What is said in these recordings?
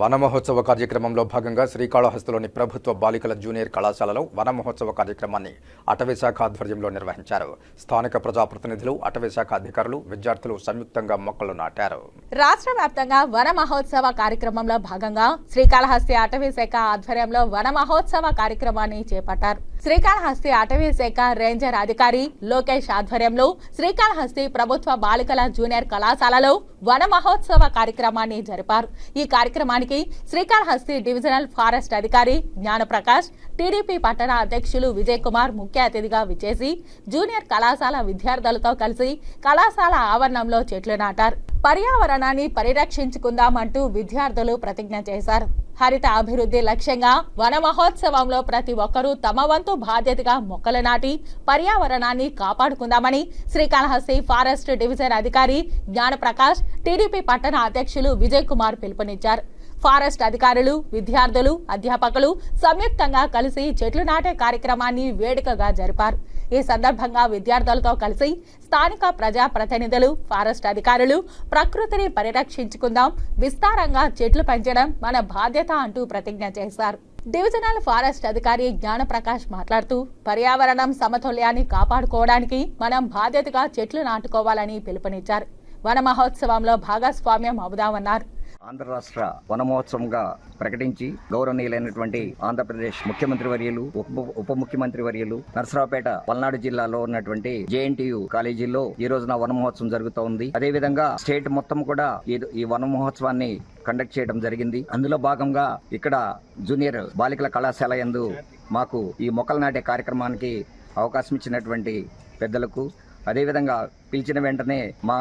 వనమహోత్సవ కార్యక్రమంలో భాగంగా శ్రీకాళహస్తిలోని ప్రభుత్వ బాలికల జూనియర్ కళాశాలలో వనమహోత్సవ కార్యక్రమాన్ని అటవీశాఖ ఆధ్వర్యంలో నిర్వహించారు. స్థానిక ప్రజాప్రతినిధులు అటవీ శాఖ అధికారులు విద్యార్థులు సంయుక్తంగా మొక్కలు నాటారు. రాష్ట్ర వ్యాప్తంగా వన మహోత్సవ కార్యక్రమంలో భాగంగా శ్రీకాళహస్తి అటవీ శాఖ ఆధ్వర్యంలో వన మహోత్సవ కార్యక్రమాన్ని చేపట్టారు. శ్రీకాళహస్తి అటవీ శాఖ రేంజర్ అధికారి లోకేష్ ఆధ్వర్యంలో శ్రీకాళహస్తి ప్రభుత్వ బాలికల జూనియర్ కళాశాలలో వన మహోత్సవ కార్యక్రమాన్ని జరిపారు. ఈ కార్యక్రమానికి శ్రీకాళహస్తి డివిజనల్ ఫారెస్ట్ అధికారి జ్ఞానప్రకాష్ టీడీపీ పట్టణ అధ్యక్షులు విజయ్ కుమార్ ముఖ్య అతిథిగా విచ్చేసి జూనియర్ కళాశాల విద్యార్థులతో కలిసి కళాశాల ఆవరణంలో చెట్లు నాటారు. పర్యావరణాన్ని పరిరక్షించుకుందామంటూ విద్యార్థులు ప్రతిజ్ఞ చేశారు. హరిత అభివృద్ధి లక్ష్యంగా వన మహోత్సవంలో ప్రతి ఒక్కరూ తమ వంతు బాధ్యతగా మొక్కలు నాటి పర్యావరణాన్ని కాపాడుకుందామని శ్రీకాళహస్తి ఫారెస్ట్ డివిజన్ అధికారి జ్ఞానప్రకాష్ టీడీపీ పట్టణ అధ్యక్షులు విజయ్ కుమార్ పిలుపునిచ్చారు. ఫారెస్ట్ అధికారులు విద్యార్థులు అధ్యాపకులు సంయుక్తంగా కలిసి చెట్లు నాటే కార్యక్రమాన్ని వేడుకగా జరిపారు. ఈ సందర్భంగా విద్యార్థులతో కలిసి స్థానిక ప్రజా ప్రతినిధులు ఫారెస్ట్ అధికారులు ప్రకృతిని పరిరక్షించుకుందాం విస్తారంగా చెట్లు పెంచడం మన బాధ్యత అంటూ ప్రతిజ్ఞ చేశారు. డివిజనల్ ఫారెస్ట్ అధికారి జ్ఞానప్రకాష్ మాట్లాడుతూ పర్యావరణం సమతుల్యాన్ని కాపాడుకోవడానికి మనం బాధ్యతగా చెట్లు నాటుకోవాలని పిలుపునిచ్చారు. వన మహోత్సవంలో భాగస్వామ్యం అవుదామన్నారు. ఆంధ్ర రాష్ట్ర వన మహోత్సవంగా ప్రకటించి గౌరవనీయులైనటువంటి ఆంధ్రప్రదేశ్ ముఖ్యమంత్రి వర్యులు ఉప ఉప ముఖ్యమంత్రి వర్యులు నరసరావుపేట పల్నాడు జిల్లాలో ఉన్నటువంటి జేఎన్టీయు కాలేజీలో ఈ రోజున వన మహోత్సవం జరుగుతూ ఉంది. అదే విధంగా స్టేట్ మొత్తం కూడా ఈ- ఈ వన మహోత్సవాన్ని కండక్ట్ చేయడం జరిగింది. అందులో భాగంగా ఇక్కడ జూనియర్ బాలికల కళాశాల యందు మాకు ఈ మొక్కలు నాటే కార్యక్రమానికి అవకాశం ఇచ్చినటువంటి పెద్దలకు అదేవిధంగా పిలిచిన వెంటనే మా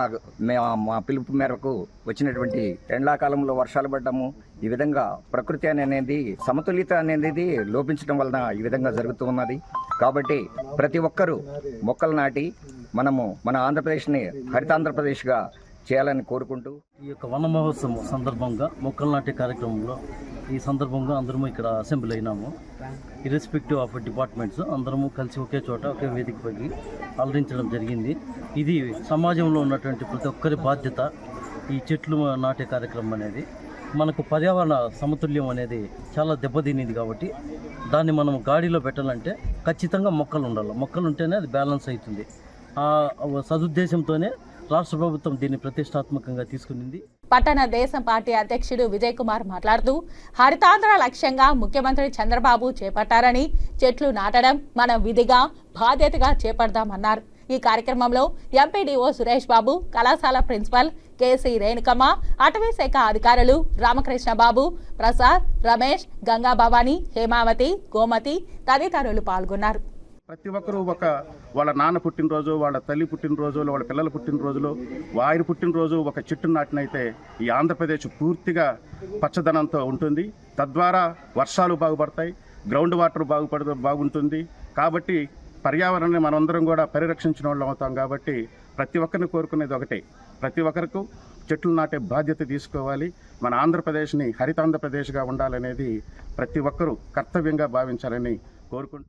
మా పిలుపు మేరకు వచ్చినటువంటి ఎండాకాలంలో వర్షాలు పడ్డము ఈ విధంగా ప్రకృతి అనేది సమతుల్యత అనేది లోపించడం వలన ఈ విధంగా జరుగుతూ ఉన్నది. కాబట్టి ప్రతి ఒక్కరూ మొక్కలు నాటి మనము మన ఆంధ్రప్రదేశ్ని హరితాంధ్రప్రదేశ్గా చేయాలని కోరుకుంటూ ఈ యొక్క వన మహోత్సవం సందర్భంగా మొక్కలు నాటే కార్యక్రమంలో ఈ సందర్భంగా అందరము ఇక్కడ అసెంబ్లీ అయినాము. ఇర్రెస్పెక్టివ్ ఆఫ్ డిపార్ట్మెంట్స్ అందరము కలిసి ఒకే చోట ఒకే వేదిక పగి అలరించడం జరిగింది. ఇది సమాజంలో ఉన్నటువంటి ప్రతి ఒక్కరి బాధ్యత ఈ చెట్లు నాటే కార్యక్రమం అనేది. మనకు పర్యావరణ సమతుల్యం అనేది చాలా దెబ్బతినింది కాబట్టి దాన్ని మనం గాడిలో పెట్టాలంటే ఖచ్చితంగా మొక్కలు ఉండాలి. మొక్కలు ఉంటేనే అది బ్యాలెన్స్ అవుతుంది. ఆ సదుద్దేశంతోనే రాష్ట్ర ప్రభుత్వం దీన్ని ప్రతిష్టాత్మకంగా తీసుకునింది. పట్టణ దేశం పార్టీ అధ్యక్షుడు విజయ్ కుమార్ మాట్లాడుతూ హరితాంధ్ర లక్ష్యంగా ముఖ్యమంత్రి చంద్రబాబు చేపట్టారని చెట్లు నాటడం మనం విధిగా బాధ్యతగా చేపడదామన్నారు. ఈ కార్యక్రమంలో ఎంపీడీఓ సురేష్ బాబు కళాశాల ప్రిన్సిపల్ కేసీ రేణుకమ్మ అటవీ శాఖ అధికారులు రామకృష్ణ బాబు ప్రసాద్ రమేష్ గంగా భవానీ హేమావతి గోమతి తదితరులు పాల్గొన్నారు. ప్రతి ఒక్కరూ ఒక వాళ్ళ నాన్న పుట్టినరోజు వాళ్ళ తల్లి పుట్టినరోజు వాళ్ళ పిల్లల పుట్టినరోజులు వారి పుట్టినరోజు ఒక చెట్టు నాటినైతే ఈ ఆంధ్రప్రదేశ్ పూర్తిగా పచ్చదనంతో ఉంటుంది. తద్వారా వర్షాలు బాగుపడతాయి గ్రౌండ్ వాటర్ బాగుపడ బాగుంటుంది. కాబట్టి పర్యావరణాన్ని మనందరం కూడా పరిరక్షించిన వాళ్ళం అవుతాం కాబట్టి ప్రతి ఒక్కరిని కోరుకునేది ఒకటే. ప్రతి ఒక్కరికి చెట్లు నాటే బాధ్యత తీసుకోవాలి. మన ఆంధ్రప్రదేశ్ని హరితాంధ్రప్రదేశ్గా ఉండాలనేది ప్రతి ఒక్కరూ కర్తవ్యంగా భావించాలని కోరుకుంటూ